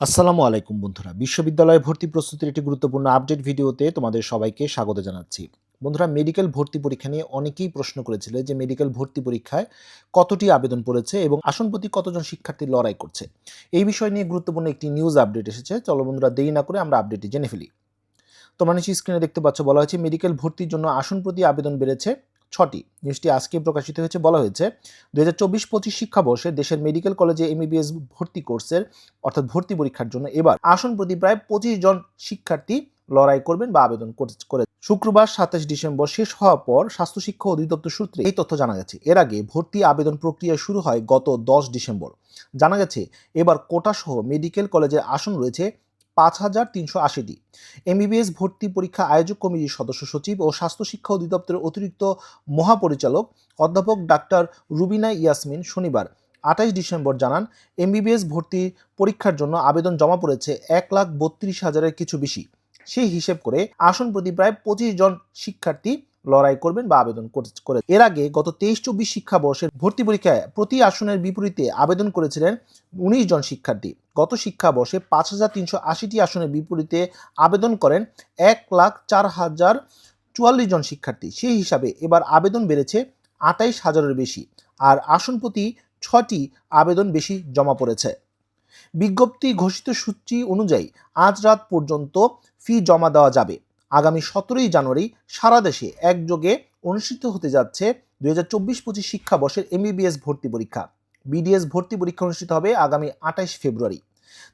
আসসালামু আলাইকুম বন্ধুরা। বিশ্ববিদ্যালয়ে ভর্তি প্রস্তুতির একটি গুরুত্বপূর্ণ আপডেট ভিডিওতে তোমাদের সবাইকে স্বাগত জানাচ্ছি। বন্ধুরা, মেডিকেল ভর্তি পরীক্ষা নিয়ে অনেকেই প্রশ্ন করেছিল যে মেডিকেল ভর্তি পরীক্ষায় কতটি আবেদন পড়েছে এবং আসন প্রতি কতজন শিক্ষার্থী লড়াই করছে। এই বিষয় নিয়ে গুরুত্বপূর্ণ একটি নিউজ আপডেট এসেছে। চলো বন্ধুরা, দেরি না করে আমরা আপডেটটি জেনে ফেলি। তোমরা নিশ্চয়ই স্ক্রিনে দেখতে পাচ্ছ, বলা হয়েছে, মেডিকেল ভর্তির জন্য আসন প্রতি আবেদন বেড়েছে। ছটি। জিনিসটি আজকে প্রকাশিত হয়েছে, বলা হয়েছে দু হাজার চব্বিশ পঁচিশ শিক্ষাবর্ষে দেশের মেডিকেল কলেজে এমবিবিএস ভর্তি কোর্সের অর্থাৎ ভর্তি পরীক্ষার জন্য এবার আসন প্রতি প্রায় পঁচিশ জন শিক্ষার্থী লড়াই করবেন বা আবেদন করে- করে, শুক্রবার সাতাশ ডিসেম্বর শেষ হওয়ার পর স্বাস্থ্য শিক্ষা অধিদপ্তর সূত্রে এই তথ্য জানা গেছে। এর আগে ভর্তি আবেদন প্রক্রিয়া শুরু হয় গত দশ ডিসেম্বর। জানা গেছে, এবার কোটাসহ মেডিকেল কলেজের আসন রয়েছে পাঁচ হাজার তিনশো আশিটি এমবিবিএস ভর্তি পরীক্ষা আয়োজক কমিটির সদস্য সচিব ও স্বাস্থ্য শিক্ষা অধিদপ্তরের অতিরিক্ত মহাপরিচালক অধ্যাপক ডাক্তার রুবিনা ইয়াসমিন শনিবার আঠাশ ডিসেম্বর জানান এমবিবিএস ভর্তি পরীক্ষার জন্য আবেদন জমা পড়েছে এক লাখ বত্রিশ হাজারের কিছু বেশি। সেই হিসেব করে আসন প্রতি প্রায় পঁচিশ জন শিক্ষার্থী লড়াই করবেন বা আবেদন করে- এর আগে গত তেইশ চব্বিশ শিক্ষাবর্ষের ভর্তি পরীক্ষায় প্রতি আসনের বিপরীতে আবেদন করেছিলেন উনিশ জন শিক্ষার্থী। গত শিক্ষাবর্ষে পাঁচ হাজার তিনশো আশিটি আসনের বিপরীতে আবেদন করেন এক লাখ চার হাজার চুয়াল্লিশ জন শিক্ষার্থী। সেই হিসাবে এবার আবেদন বেড়েছে আটাইশ হাজারের বেশি আর আসন প্রতি ছটি আবেদন বেশি জমা পড়েছে। বিজ্ঞপ্তি ঘোষিত সূচি অনুযায়ী আজ রাত পর্যন্ত ফি জমা দেওয়া যাবে। আগামী সতেরোই জানুয়ারি সারা দেশে একযোগে অনুষ্ঠিত হতে যাচ্ছে দুই হাজার চব্বিশ পঁচিশ শিক্ষাবর্ষের এমবিবিএস ভর্তি পরীক্ষা। বিডিএস ভর্তি পরীক্ষা অনুষ্ঠিত হবে আগামী আঠাইশ ফেব্রুয়ারি।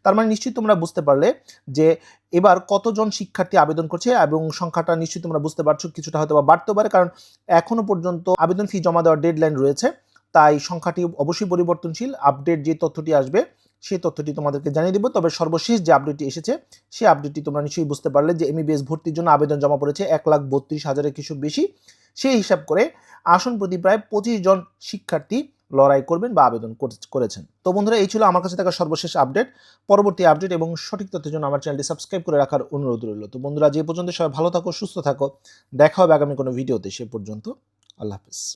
তার মানে নিশ্চয়ই তোমরা বুঝতে পারলে যে এবার কতজন শিক্ষার্থী আবেদন করছে এবং সংখ্যাটা নিশ্চয়ই তোমরা বুঝতে পারছ, কিছুটা হয়তো বা বাড়তে পারে, কারণ এখনও পর্যন্ত আবেদন ফি জমা দেওয়ার ডেডলাইন রয়েছে। তাই সংখ্যাটি অবশ্যই পরিবর্তনশীল আপডেট যে তথ্যটি আসবে সেই তথ্যটি তোমাদেরকে জানিয়ে দেবো। তবে সর্বশেষ যে আপডেটটি এসেছে, সেই আপডেটটি তোমরা নিশ্চয়ই বুঝতে পারলে যে এমবিবিএস ভর্তির জন্য আবেদন জমা পড়েছে এক লাখ বত্রিশ হাজারের কিছু বেশি। সেই হিসাব করে আসন প্রতি প্রায় পঁচিশ জন শিক্ষার্থী লড়াই করবেন বা আবেদন করে- করেছেন। তো বন্ধুরা, এই ছিল আমার কাছে থাকা সর্বশেষ আপডেট পরবর্তী আপডেট এবং সঠিক তথ্যের জন্য আমার চ্যানেলটি সাবস্ক্রাইব করে রাখার অনুরোধ রইল। তো বন্ধুরা, যে পর্যন্ত সবাই ভালো থাকো, সুস্থ থাকো, দেখা হবে আগামী কোনো ভিডিওতে সে পর্যন্ত আল্লাহ হাফিজ।